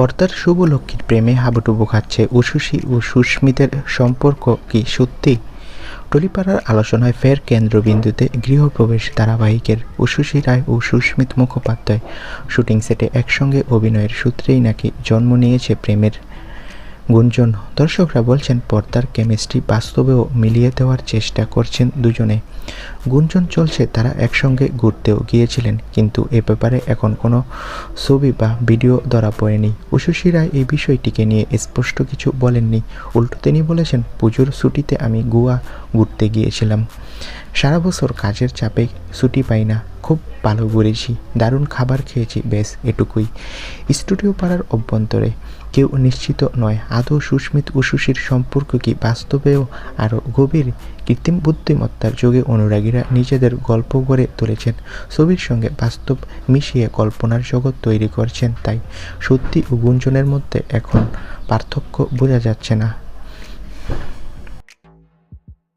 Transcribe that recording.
পর্দার শুভ লক্ষ্মীর প্রেমে হাবুটুবু খাচ্ছে উশুশি ও সুস্মিতের সম্পর্ক কি সত্যি? টলিপাড়ার আলোচনায় ফের কেন্দ্রবিন্দুতে গৃহপ্রবেশ ধারাবাহিকের উশুশি রায় ও সুস্মিত মুখোপাধ্যায়। শুটিং সেটে একসঙ্গে অভিনয়ের সূত্রেই নাকি জন্ম নিয়েছে প্রেমের গুঞ্জন। দর্শকরা বলছেন, পর্দার কেমিস্ট্রি বাস্তবেও মিলিয়ে দেওয়ার চেষ্টা করছেন দুজনে। গুঞ্জন চলছে, তারা একসঙ্গে ঘুরতেও গিয়েছিলেন, কিন্তু এ ব্যাপারে এখন কোনো ছবি বা ভিডিও ধরা পড়েনি। উশুশী রায় এই বিষয়টিকে নিয়ে স্পষ্ট কিছু বলেননি। উল্টো তিনি বলেছেন, পুজোর ছুটিতে আমি গোয়া ঘুরতে গিয়েছিলাম। সারা বছর কাজের চাপে ছুটি পাই না। ভালো ঘুরেছি দারুণ খাবার খেয়েছি, বেশ, এটুকুই। স্টুডিও পাড়ার অভ্যন্তরে কেউ নিশ্চিত নয়, আদৌ সুস্মিত উশুশির সম্পর্ক কি বাস্তবেও আরও গভীর? কৃত্রিম বুদ্ধিমত্তার যুগে অনুরাগীরা নিজেদের গল্প গড়ে তুলেছেন, ছবির সঙ্গে বাস্তব মিশিয়ে কল্পনার জগৎ তৈরি করছেন, তাই সত্যি ও গুঞ্জনের মধ্যে এখন পার্থক্য বোঝা যাচ্ছে না।